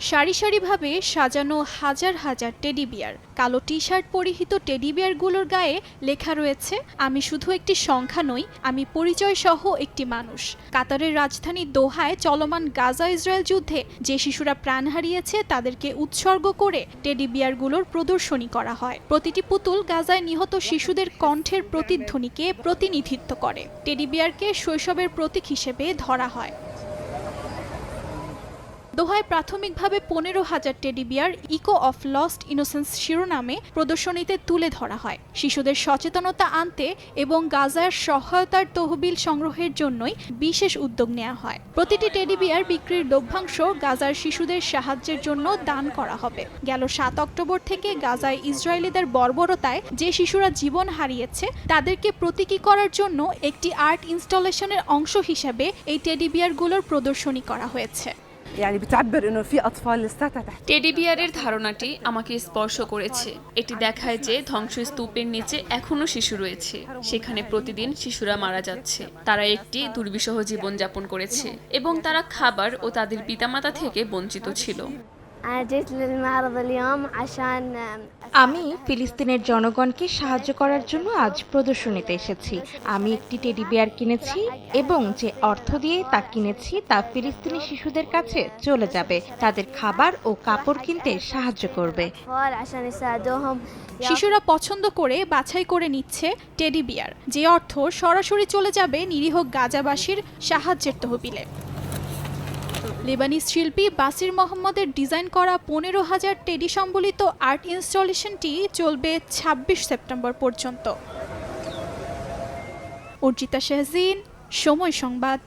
সারি সারিভাবে সাজানো হাজার হাজার টেডি বিয়ার। কালো টি শার্ট পরিহিত টেডি বিয়ারগুলোর গায়ে লেখা রয়েছে, আমি শুধু একটি সংখ্যা নই, আমি পরিচয় সহ একটি মানুষ। কাতারের রাজধানী দোহায় চলমান গাজা ইসরায়েল যুদ্ধে যে শিশুরা প্রাণ হারিয়েছে, তাদেরকে উৎসর্গ করে টেডি বিয়ারগুলোর প্রদর্শনী করা হয়। প্রতিটি পুতুল গাজায় নিহত শিশুদের কণ্ঠের প্রতিধ্বনিকে প্রতিনিধিত্ব করে। টেডি বিয়ারকে শৈশবের প্রতীক হিসেবে ধরা হয়। দোহায় প্রাথমিকভাবে পনেরো হাজার teddy bear echo of lost innocence শিরোনামে প্রদর্শনীতে তুলে ধরা হয়। শিশুদের সচেতনতা আনতে এবং গাজার সহায়তার তহবিল সংগ্রহের জন্যই বিশেষ উদ্যোগ নেওয়া হয়। প্রতিটি টেডি বিয়ার বিক্রির লভ্যাংশ গাজার শিশুদের সাহায্যের জন্য দান করা হবে। গেল সাত অক্টোবর থেকে গাজায় ইসরায়েলিদের বর্বরতায় যে শিশুরা জীবন হারিয়েছে, তাদেরকে প্রতীকী করার জন্য একটি আর্ট ইনস্টলেশনের অংশ হিসেবে এই টেডি বিয়ারগুলোর প্রদর্শনী করা হয়েছে। টেডি বিয়ারের ধারণাটি আমাকে স্পর্শ করেছে। এটি দেখায় যে ধ্বংসস্তূপের নিচে এখনও শিশু রয়েছে। সেখানে প্রতিদিন শিশুরা মারা যাচ্ছে। তারা একটি দুর্বিষহ জীবনযাপন করেছে এবং তারা খাবার ও তাদের পিতামাতা থেকে বঞ্চিত ছিল। আমি ফিলিস্তিনের জনগণকে সাহায্য করার জন্য আজ প্রদর্শনীতে এসেছি। আমি একটি টেডি বিয়ার কিনেছি এবং যে অর্থ দিয়ে তা কিনেছি তা ফিলিস্তিনি শিশুদের কাছে চলে যাবে। তাদের খাবার ও কাপড় কিনতে সাহায্য করবে। শিশুরা পছন্দ করে বাছাই করে নিচ্ছে টেডি বিয়ার। যে অর্থ সরাসরি চলে যাবে নিরীহ গাজাবাসীর সাহায্যের তহবিলে। লেবানিজ শিল্পী বাসির মোহাম্মদের ডিজাইন করা পনেরো হাজার টেডি সম্বলিত আর্ট ইনস্টলেশনটি চলবে ছাব্বিশ সেপ্টেম্বর পর্যন্ত। অর্জিতা শেহজিন, সময় সংবাদ।